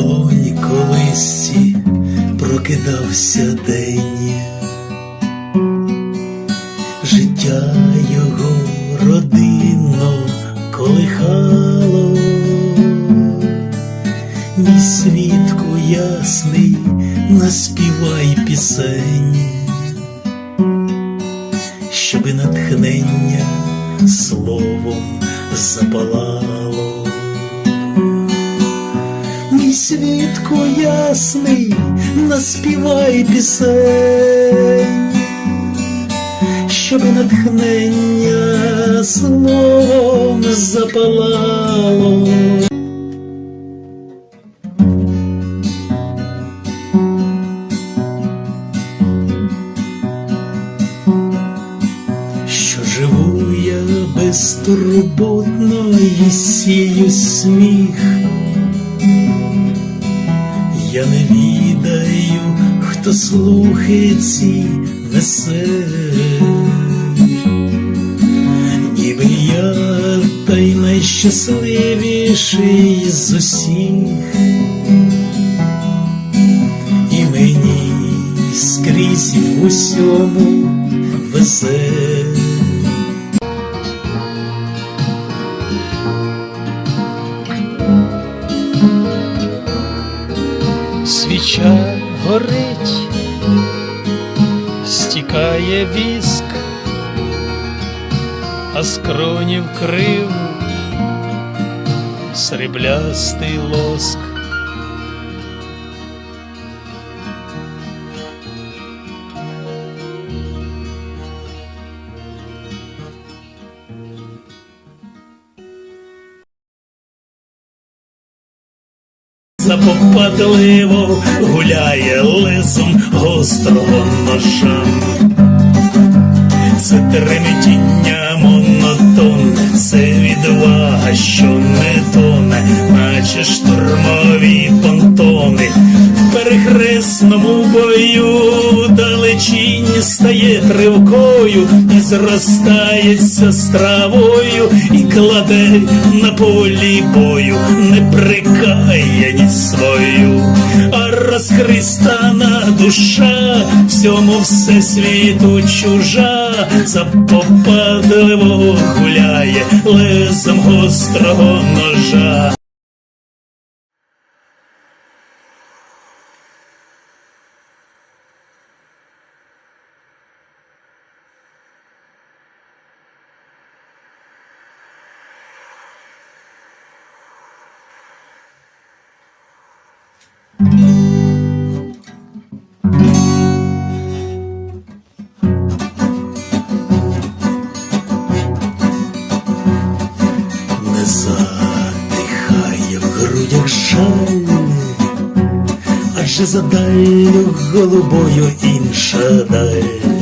долоні колисці прокидався день, життя його родинно колихало, мій свідку ясний, наспівай пісень, щоби натхнення словом запалало. Мій свідку ясний, наспівай пісень, щоб натхнення словом запалало. Що живу я безтурботно сію сміх. Я не відаю, хто слухи ці несе, ніби я та й найщасливіший з усіх, і мені скрізь в усьому везе. Свіча горить, стікає віск, а скронів крив сріблястий лоск. Запопадливо гуляє лисом гострого ножа. Це тремтіння монотонне, це відвага, що не тоне, стає тривкою і зростається з травою, і кладе на полі бою неприкаяність свою, а розхристана душа всьому всесвіту чужа, запопадливо гуляє лезом гострого ножа. Не затихає в грудях жаль, адже за далю голубою інша даль.